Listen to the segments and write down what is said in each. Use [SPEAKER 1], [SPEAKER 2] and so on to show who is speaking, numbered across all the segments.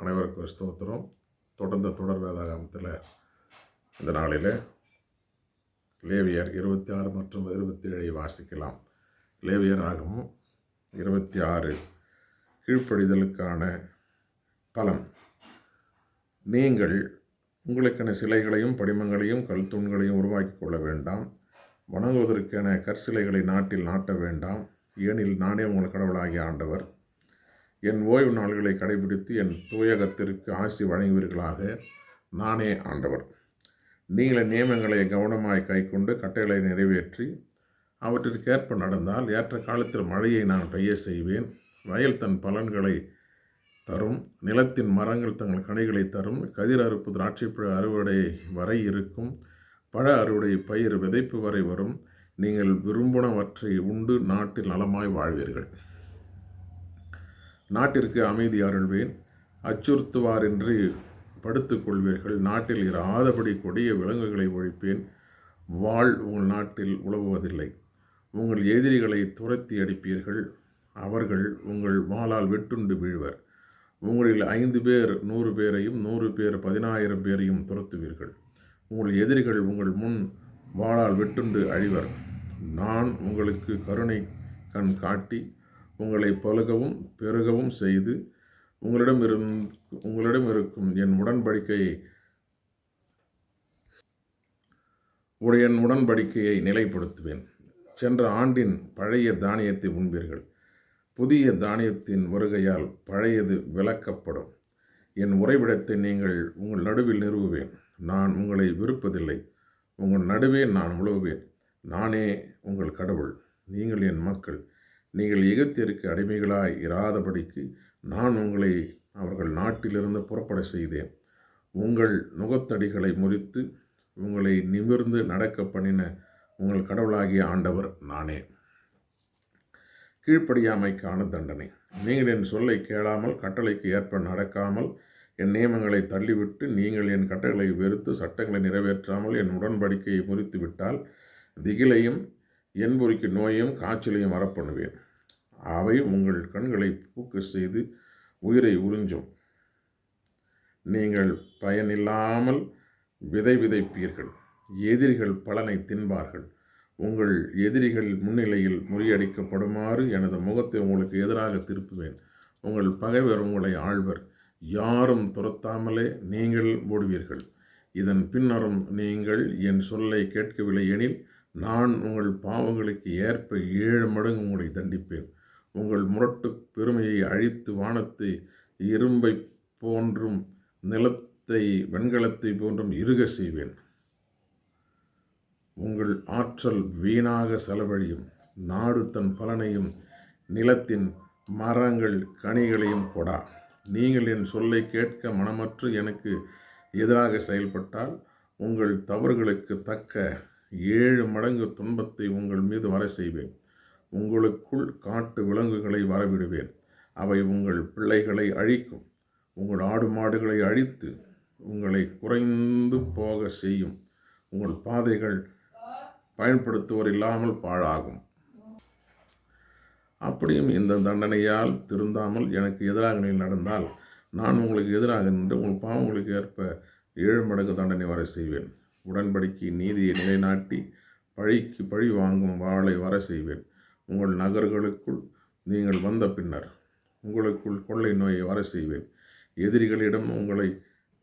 [SPEAKER 1] அனைவருக்கும் ஸ்தோத்திரம். தொடர்ந்த தொடர் வேதாகமத்தில் இந்த நாளில் லேவியர் இருபத்தி ஆறு மற்றும் இருபத்தி ஏழை வாசிக்கலாம். லேவியர் ஆகமும் இருபத்தி ஆறு கீழ்ப்படிதலுக்கான பலன். நீங்கள் உங்களுக்கென சிலைகளையும் படிமங்களையும் கல் தூண்களையும் உருவாக்கி கொள்ள வேண்டாம். வணங்குவதற்கென கற்சிலைகளை நாட்டில் நாட்ட வேண்டாம். ஏனில் நானே உங்கள் கடவுளாகிய ஆண்டவர். என் ஓய்வு நாள்களை கடைபிடித்து என் தூயகத்திற்கு ஆசி வழங்குவீர்களாக. நானே ஆண்டவர். நீங்கள் நியமங்களை கவனமாய் கைக்கொண்டு கட்டைகளை நிறைவேற்றி அவற்றிற்கேற்ப நடந்தால் ஏற்ற காலத்தில் மழையை நான் பெய்ய செய்வேன். வயல் தன் பலன்களை தரும் நிலத்தின் மரங்கள் தங்கள் கனிகளை தரும் கதிர் அறுப்பு திராட்சைப்பழ அறுவடை வரை இருக்கும் பழ அறுவடை பயிர் விதைப்பு வரை வரும். நீங்கள் விரும்புனவற்றை உண்டு நாட்டில் நலமாய் வாழ்வீர்கள். நாட்டிற்கு அமைதி அருள்வேன். அச்சுறுத்துவாரின்றி படுத்துக்கொள்வீர்கள். நாட்டில் இராதபடி கொடிய விலங்குகளை ஒழிப்பேன். வாழ் உங்கள் நாட்டில் உழவுவதில்லை. உங்கள் எதிரிகளை துரத்தி அடிப்பீர்கள். அவர்கள் உங்கள் வாளால் வெட்டுண்டு வீழ்வர். உங்களில் ஐந்து பேர் நூறு பேரையும் நூறு பேர் பதினாயிரம் பேரையும் துரத்துவீர்கள். உங்கள் எதிரிகள் உங்கள் முன் வாளால் வெட்டுண்டு அழிவர். நான் உங்களுக்கு கருணை கண் காட்டி உங்களை பழுகவும் பெருகவும் செய்து உங்களிடம் இருந் உங்களிடம் இருக்கும் என் உடன்படிக்கையை உடைய என் உடன்படிக்கையை நிலைப்படுத்துவேன். சென்ற ஆண்டின் பழைய தானியத்தை உண்பீர்கள். புதிய தானியத்தின் வருகையால் பழையது விலக்கப்படும் என் உறைவிடத்தை நீங்கள் உங்கள் நடுவில் நிறுவுவேன். நான் உங்களை விருப்பதில்லை. உங்கள் நடுவே நான் உழவுவேன். நானே உங்கள் கடவுள். நீங்கள் என் மக்கள். நீங்கள் எகிப்திற்கு அடிமைகளாய் இராதபடிக்கு நான் உங்களை அவர்கள் நாட்டிலிருந்து புறப்பட செய்தேன். உங்கள் நுகத்தடிகளை முறித்து உங்களை நிமிர்ந்து நடக்க பண்ணின உங்கள் கடவுளாகிய ஆண்டவர் நானே. கீழ்ப்படியாமைக்கான தண்டனை. நீங்கள் என் சொல்லை கேளாமல் கட்டளைக்கு ஏற்ப நடக்காமல் என் நியமங்களை தள்ளிவிட்டு நீங்கள் என் கட்டளை வெறுத்து சட்டங்களை நிறைவேற்றாமல் என் உடன்படிக்கையை முறித்து விட்டால் திகிலையும் என்பொறிக்கு நோயும் காய்ச்சலையும் வரப்பண்ணுவேன். அவை உங்கள் கண்களை பூக்க செய்து உயிரை உறிஞ்சும். நீங்கள் பயனில்லாமல் விதை விதைப்பீர்கள். எதிரிகள் பலனை தின்பார்கள். உங்கள் எதிரிகள் முன்னிலையில் முறியடிக்கப்படுமாறு எனது முகத்தை உங்களுக்கு எதிராக திருப்புவேன். உங்கள் பகைவர் உங்களை ஆழ்வர். யாரும் துரத்தாமலே நீங்கள் ஓடுவீர்கள். இதன் பின்னரும் நீங்கள் என் சொல்லை கேட்கவில்லை எனில் நான் உங்கள் பாவங்களுக்கு ஏற்ப ஏழு மடங்கு உங்களை தண்டிப்பேன். உங்கள் முரட்டு பெருமையை அழித்து வானத்தை இரும்பை போன்றும் நிலத்தை வெண்கலத்தை போன்றும் இருக செய்வேன். உங்கள் ஆற்றல் வீணாக செலவழியும். நாடு தன் பலனையும் நிலத்தின் மரங்கள் கனிகளையும் கொடா. நீங்கள் என் சொல்லை கேட்க மனமற்று எனக்கு எதிராக செயல்பட்டால் உங்கள் தவறுகளுக்கு தக்க ஏழு மடங்கு துன்பத்தை உங்கள் மீது வர செய்வேன். உங்களுக்குள் காட்டு விலங்குகளை வரவிடுவேன். அவை உங்கள் பிள்ளைகளை அழிக்கும். உங்கள் ஆடு மாடுகளை அழித்து உங்களை குறைந்து போக செய்யும். உங்கள் பாதைகள் பயன்படுத்துவோர் இல்லாமல் பாழாகும். அப்படியும் இந்த தண்டனையால் திருந்தாமல் எனக்கு எதிராக நடந்தால் நான் உங்களுக்கு எதிராக நின்று உங்கள் பாவங்களுக்கு ஏற்ப ஏழு மடங்கு தண்டனை வரை செய்வேன். உடன்படிக்கை நீதியை நிலைநாட்டி பழிக்கு பழி வாங்கும் வாளை வர செய்வேன். உங்கள் நகர்களுக்குள் நீங்கள் வந்த பின்னர் உங்களுக்குள் கொள்ளை நோயை வர செய்வேன். எதிரிகளிடம் உங்களை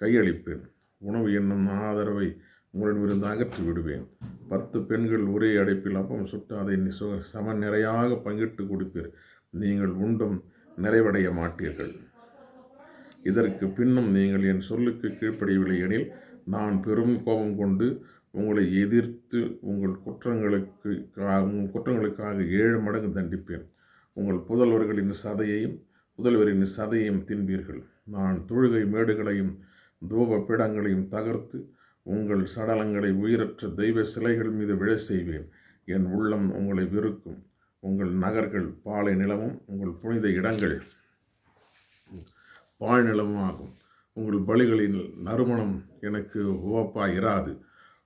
[SPEAKER 1] கையளிப்பேன். உணவு என்னும் ஆதரவை உங்களிடமிருந்து அகற்றி விடுவேன். பத்து பெண்கள் ஒரே அடைப்பில் அப்பம் சுட்டு அதை சு சம நிறையாக பங்கிட்டு கொடுப்பீர். நீங்கள் உண்டும் நிறைவடைய மாட்டீர்கள். இதற்கு பின்னும் நீங்கள் என் சொல்லுக்கு கீழ்ப்படியவில்லை எனில் நான் பெரும் கோபம் கொண்டு உங்களை எதிர்த்து உங்கள் குற்றங்களுக்கு உங்கள் குற்றங்களுக்காக ஏழு மடங்கு தண்டிப்பேன். உங்கள் புதல்வர்களின் சதையையும் புதல்வரின் சதையையும் தின்பீர்கள். நான் தொழுகை மேடுகளையும் தூப பீடங்களையும் தகர்த்து உங்கள் சடலங்களை உயிரற்ற தெய்வ சிலைகள் மீது விழ செய்வேன். என் உள்ளம் உங்களை வெறுக்கும். உங்கள் நகர்கள் பாலை நிலமும் உங்கள் புனித இடங்கள். பாழ் ஆகும். உங்கள் பலிகளின் நறுமணம் எனக்கு உவப்பாய் இராது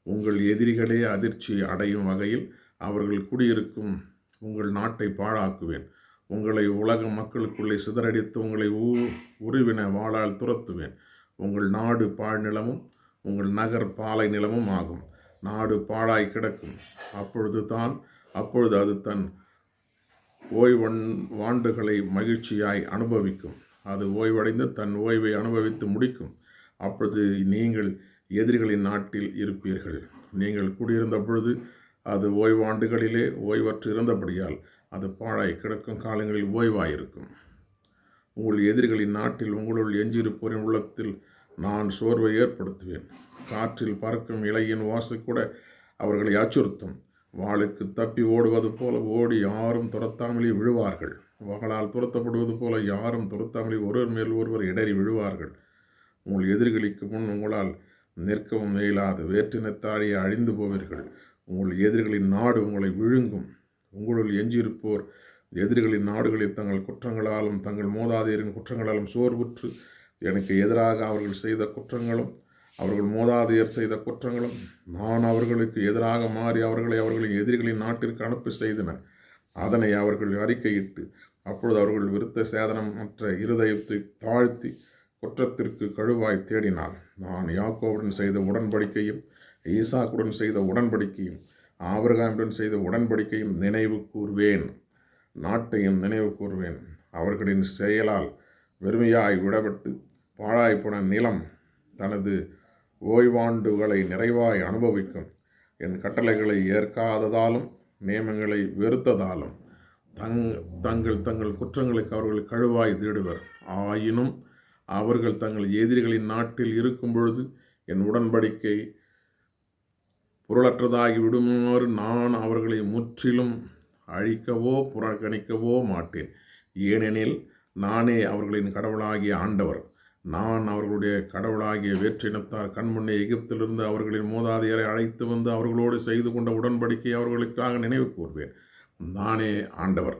[SPEAKER 1] உங்கள் எதிரிகளே அதிர்ச்சி அடையும் வகையில் அவர்கள் குடியிருக்கும் உங்கள் நாட்டை பாழாக்குவேன். உங்களை உலக மக்களுக்குள்ளே சிதறடித்து உங்களை ஊ உருவின வாழால் துரத்துவேன். உங்கள் நாடு பாழ்நிலமும் உங்கள் நகர் பாலை நிலமும் ஆகும். நாடு பாழாய் கிடக்கும். அப்பொழுது தான் அப்பொழுது அது தன் ஓய்வன் வாண்டுகளை மகிழ்ச்சியாய் அனுபவிக்கும். அது ஓய்வடைந்து தன் ஓய்வை அனுபவித்து முடிக்கும். அப்பொழுது நீங்கள் எதிரிகளின் நாட்டில் இருப்பீர்கள். நீங்கள் குடியிருந்த பொழுது அது ஓய்வாண்டுகளிலே ஓய்வற்று இருந்தபடியால் அது பாழாய் கிடக்கும் காலங்களில் ஓய்வாயிருக்கும். உங்கள் எதிரிகளின் நாட்டில் உங்களுள் எஞ்சியிருப்போரின் உள்ளத்தில் நான் சோர்வை ஏற்படுத்துவேன். காற்றில் பறக்கும் இலையின் வாசு கூட அவர்களை அச்சுறுத்தும். வாளுக்கு தப்பி ஓடுவது போல ஓடி யாரும் துரத்தாமலே விழுவார்கள். வாளால் துரத்தப்படுவது போல யாரும் துரத்தாமலே ஒருவர் மேல் ஒருவர் இடறி விழுவார்கள். உங்கள் எதிரிகளுக்கு முன் உங்களால் நிற்கவும் இயலாது. வேற்றினத்தாடியே அழிந்து போவீர்கள். உங்கள் எதிரிகளின் நாடு உங்களை விழுங்கும். உங்களுள் எஞ்சியிருப்போர் எதிரிகளின் நாடுகளில் தங்கள் குற்றங்களாலும் தங்கள் மோதாதையரின் குற்றங்களாலும் சோர்வுற்று எனக்கு எதிராக அவர்கள் செய்த குற்றங்களும் அவர்கள் மோதாதையர் செய்த குற்றங்களும் நான் அவர்களுக்கு எதிராக மாறி அவர்களை அவர்களின் எதிரிகளின் நாட்டிற்கு அனுப்பி செய்தனர் அதனை அவர்கள் அறிக்கையிட்டு அப்பொழுது அவர்கள் விருத்த சேதனம் மற்ற இருதயத்தை தாழ்த்தி குற்றத்திற்கு கழுவாய் தேடினார். நான் யாக்கோவுடன் செய்த உடன்படிக்கையும் ஈசாக்குடன் செய்த உடன்படிக்கையும் ஆபிரகாமுடன் செய்த உடன்படிக்கையும் நினைவு கூர்வேன். நாட்டையும் நினைவு கூர்வேன். அவர்களின் செயலால் வெறுமையாய் விடப்பட்டு பாழாய் போன நிலம் தனது ஓய்வாண்டுகளை நிறைவாய் அனுபவிக்கும். என் கட்டளைகளை ஏற்காததாலும் நியமங்களை வெறுத்ததாலும் தங் தங்கள் தங்கள் குற்றங்களுக்கு அவர்கள் கழுவாய் தேடுவர் ஆயினும் அவர்கள் தங்கள் எதிரிகளின் நாட்டில் இருக்கும் பொழுது என் உடன்படிக்கை பொருளற்றதாகி விடுமாறு நான் அவர்களை முற்றிலும் அழிக்கவோ புறக்கணிக்கவோ மாட்டேன். ஏனெனில் நானே அவர்களின் கடவுளாகிய ஆண்டவர். நான் அவர்களுடைய கடவுளாகிய வேற்றினத்தார் கண்முன்னே எகிப்திலிருந்து அவர்களின் மூதாதையரை அழைத்து வந்து அவர்களோடு செய்து கொண்ட உடன்படிக்கை அவர்களுக்காக நினைவு கூர்வேன். நானே ஆண்டவர்.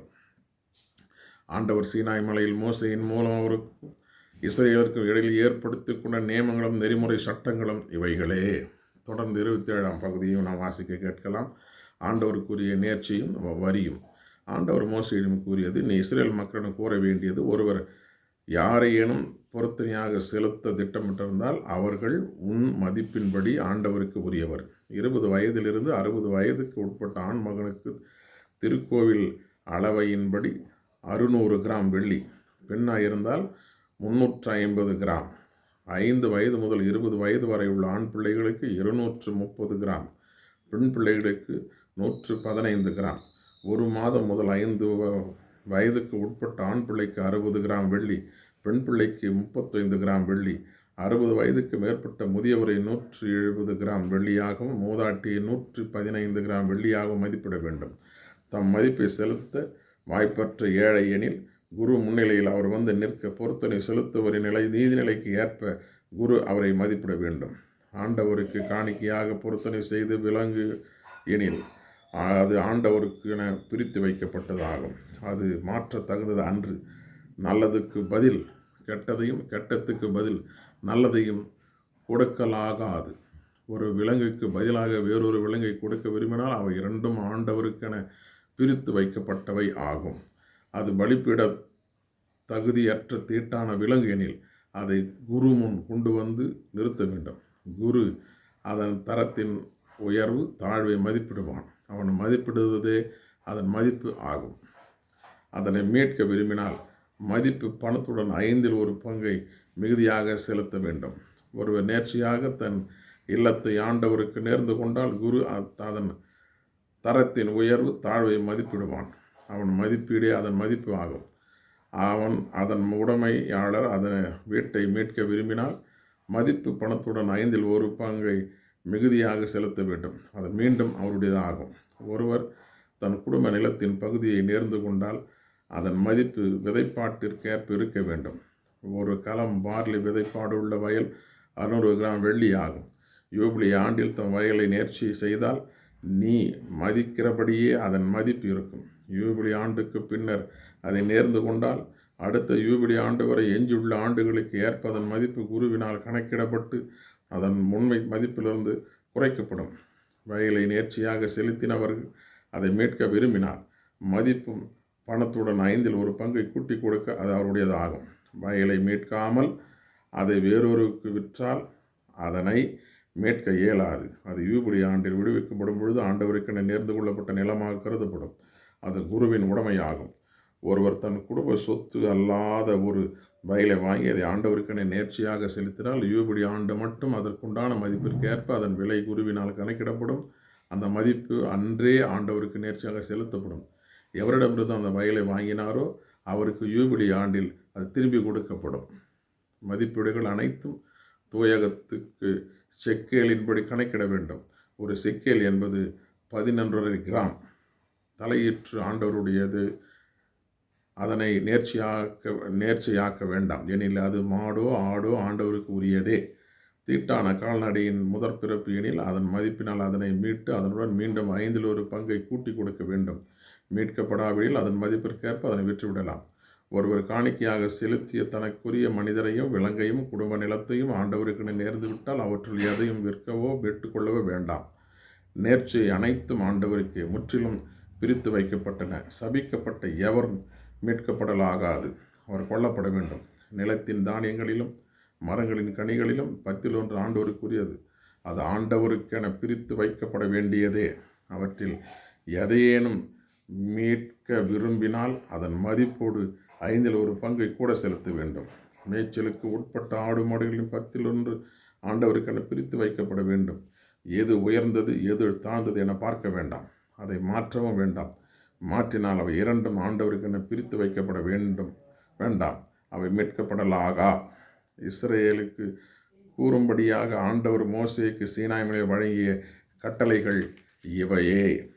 [SPEAKER 1] ஆண்டவர் சீனாய் மலையில் மோசையின் மூலம் அவருக்கு இஸ்ரேலருக்கு இடையில் ஏற்படுத்தி கொண்ட நியமங்களும் நெறிமுறை சட்டங்களும் இவைகளே. தொடர்ந்து இருபத்தி ஏழாம் பகுதியும் நாம் வாசிக்க கேட்கலாம். ஆண்டவருக்குரிய நேர்ச்சியும் வரியும். ஆண்டவர் மோசையிடம் கூறியது நீ இஸ்ரேல் மக்களிடம் கூற வேண்டியது ஒருவர் யாரையேனும் பொருத்தனையாக செலுத்த திட்டமிட்டிருந்தால் அவர்கள் உன் மதிப்பின்படி ஆண்டவருக்கு உரியவர். இருபது வயதிலிருந்து அறுபது வயதுக்கு உட்பட்ட ஆண் மகனுக்கு திருக்கோவில் அளவையின்படி அறுநூறு கிராம் வெள்ளி. பெண்ணாக இருந்தால் முன்னூற்று ஐம்பது கிராம். ஐந்து வயது முதல் இருபது வயது வரை உள்ள ஆண் பிள்ளைகளுக்கு இருநூற்று முப்பது கிராம். பெண் பிள்ளைகளுக்கு நூற்று பதினைந்து கிராம். ஒரு மாதம் முதல் ஐந்து வயதுக்கு உட்பட்ட ஆண் பிள்ளைக்கு அறுபது கிராம் வெள்ளி பெண் பிள்ளைக்கு முப்பத்தைந்து கிராம் வெள்ளி. அறுபது வயதுக்கு மேற்பட்ட முதியவரை நூற்றி எழுபது கிராம் வெள்ளியாகவும் மூதாட்டியை நூற்றி பதினைந்து கிராம் வெள்ளியாகவும் மதிப்பிட வேண்டும். தம் மதிப்பை செலுத்த வாய்ப்பற்ற ஏழை எனில் குரு முன்னிலையில் அவர் வந்து நிற்க பொருத்தனை செலுத்துவரின் நிலை நீதிநிலைக்கு ஏற்ப குரு அவரை மதிப்பிட வேண்டும். ஆண்டவருக்கு காணிக்கையாக பொருத்தனை செய்து விலங்கு எனில் அது ஆண்டவருக்கு என பிரித்து வைக்கப்பட்டதாகும். அது மாற்ற தகுந்தது அன்று. நல்லதுக்கு பதில் கெட்டதையும் கெட்டத்துக்கு பதில் நல்லதையும் கொடுக்கலாகாது. ஒரு விலங்குக்கு பதிலாக வேறொரு விலங்கை கொடுக்க விரும்பினால் அவை இரண்டும் ஆண்டவருக்கென பிரித்து வைக்கப்பட்டவை ஆகும். அது பலிப்பிட தகுதியற்ற தீட்டான விலங்கு எனில் அதை குரு முன் கொண்டு வந்து நிறுத்த வேண்டும். குரு அதன் தரத்தின் உயர்வு தாழ்வை மதிப்பிடுவான். அவன் மதிப்பிடுவதே அதன் மதிப்பு ஆகும். அதனை மீட்க விரும்பினால் மதிப்பு பணத்துடன் ஐந்தில் ஒரு பங்கை மிகுதியாக செலுத்த வேண்டும். ஒருவர் நேர்ச்சியாக தன் இல்லத்தை ஆண்டவருக்கு நேர்ந்து கொண்டால் குரு அதன் தரத்தின் உயர்வு தாழ்வை மதிப்பிடுவான். அவன் மதிப்பீடே அதன் மதிப்பு ஆகும். அவன் அதன் உடைமையாளர் அதன் வீட்டை மீட்க விரும்பினால் மதிப்பு பணத்துடன் ஐந்தில் ஒரு பங்கை மிகுதியாக செலுத்த வேண்டும். அது மீண்டும் அவருடையதாகும் ஒருவர் தன் குடும்ப நிலத்தின் பகுதியை நேர்ந்து கொண்டால் அதன் மதிப்பு விதைப்பாட்டிற்கேற்ப இருக்க வேண்டும். ஒரு களம் பார்லி விதைப்பாடு உள்ள வயல் அறுநூறு கிராம் வெள்ளி ஆகும். யூபிலி ஆண்டில் தன் வயலை நேர்ச்சி செய்தால் நீ மதிக்கிறபடியே அதன் மதிப்பு இருக்கும். யூபிலி ஆண்டுக்கு பின்னர் அதை நேர்ந்து கொண்டால் அடுத்த யூபிலி ஆண்டு வரை எஞ்சியுள்ள ஆண்டுகளுக்கு ஏற்பதன் மதிப்பு குருவினால் கணக்கிடப்பட்டு அதன் முன்மை மதிப்பிலிருந்து குறைக்கப்படும். வயலை நேர்ச்சியாக செலுத்தினவர்கள் அதை மீட்க விரும்பினார் மதிப்பும் பணத்துடன் ஐந்தில் ஒரு பங்கை கூட்டி கொடுக்க அது அவருடையதாகும். வயலை மீட்காமல் அதை வேறொருக்கு விற்றால் அதனை மேற்க இயலாது. அது யூபடி ஆண்டில் விடுவிக்கப்படும் பொழுது ஆண்டவருக்கென நேர்ந்து கொள்ளப்பட்ட நிலமாக கருதப்படும். அது குருவின் உடைமையாகும். ஒருவர் தன் குடும்ப சொத்து அல்லாத ஒரு வயலை வாங்கி அதை ஆண்டவருக்கென நேர்ச்சியாக செலுத்தினால் யூபடி ஆண்டு மட்டும் அதற்குண்டான மதிப்பிற்கேற்ப அதன் விலை குருவினால் கணக்கிடப்படும். அந்த மதிப்பு அன்றே ஆண்டவருக்கு நேர்ச்சியாக செலுத்தப்படும். எவரிடமிருந்து அந்த வயலை வாங்கினாரோ அவருக்கு யூபிடி ஆண்டில் அது திரும்பி கொடுக்கப்படும். மதிப்பீடுகள் அனைத்தும் தூயகத்துக்கு செக்கேலின்படி கணக்கிட வேண்டும். ஒரு செக்கேல் என்பது பதினொன்றரை கிராம். தலையீற்று ஆண்டவருடையது. அதனை நேர்ச்சியாக்க நேர்ச்சியாக்க வேண்டாம். எனில் அது மாடோ ஆடோ ஆண்டவருக்கு உரியதே. தீட்டான கால்நடையின் முதற் பிறப்பு எனில் அதன் மதிப்பினால் அதனை மீட்டு அதனுடன் மீண்டும் ஐந்தில் ஒரு பங்கை கூட்டி கொடுக்க வேண்டும். மீட்கப்படாவிடில் அதன் மதிப்பிற்கேற்ப அதனை விற்றுவிடலாம். ஒருவர் காணிக்கையாக செலுத்திய தனக்குரிய மனிதரையும் விலங்கையும் குடும்ப நிலத்தையும் ஆண்டவருக்கு நேர்ந்து விட்டால் அவற்றுள் எதையும் விற்கவோ பெற்றுக்கொள்ளவோ வேண்டாம். நேர்ச்சி அனைத்தும் ஆண்டவருக்கு முற்றிலும் பிரித்து வைக்கப்பட்டன. சபிக்கப்பட்ட எவரும் மீட்கப்படலாகாது. அவர் கொல்லப்பட வேண்டும். நிலத்தின் தானியங்களிலும் மரங்களின் கனிகளிலும் பத்தில் ஒன்று ஆண்டவருக்குரியது. அது ஆண்டவருக்கென பிரித்து வைக்கப்பட வேண்டியதே. அவற்றில் எதையேனும் மீட்க விரும்பினால் அதன் மதிப்போடு ஐந்தில் ஒரு பங்கை கூட செலுத்த வேண்டும். மேய்ச்சலுக்கு உட்பட்ட ஆடு மாடுகளின் பத்தில் ஒன்று ஆண்டவருக்கென பிரித்து வைக்கப்பட வேண்டும். எது உயர்ந்தது எது தாழ்ந்தது என பார்க்க வேண்டாம். அதை மாற்றவும் வேண்டாம். மாற்றினால் அவை இரண்டும் ஆண்டவருக்கென பிரித்து வைக்கப்பட வேண்டும். வேண்டாம். அவை மீட்கப்படலாகா? இஸ்ரேலுக்கு கூறும்படியாக ஆண்டவர் மோசேக்கு சீனாய் வழங்கிய கட்டளைகள் இவையே.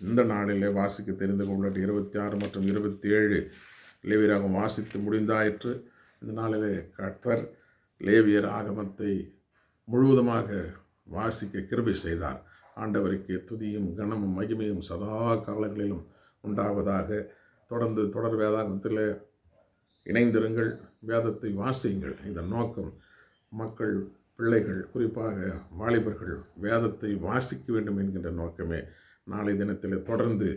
[SPEAKER 1] இந்த நாளிலே வாசிக்க தெரிந்து கொள்ளட்டு இருபத்தி ஆறு மற்றும் இருபத்தி ஏழு. லேவியராகம் வாசித்து முடிந்தாயிற்று இந்த நாளிலே கர்த்தர் லேவியர் ஆகமத்தை முழுவதுமாக வாசிக்க கிருபை செய்தார். ஆண்டவருக்கு துதியும் கனமும் மகிமையும் சதா காலங்களிலும் உண்டாவதாக. தொடர்ந்து தொடர் வேதாகத்தில் இணைந்திருங்கள் வேதத்தை வாசியுங்கள். இந்த நோக்கம் மக்கள் பிள்ளைகள் குறிப்பாக வாலிபர்கள் வேதத்தை வாசிக்க வேண்டும் என்கின்ற நோக்கமே. நாளை தினத்தில் தொடர்ந்து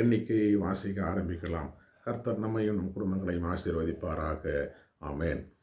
[SPEAKER 1] எண்ணிக்கையை வாசிக்க ஆரம்பிக்கலாம். கர்த்தர் நம்மையும் நம் குடும்பங்களையும் ஆசீர்வதிப்பாராக. ஆமேன்.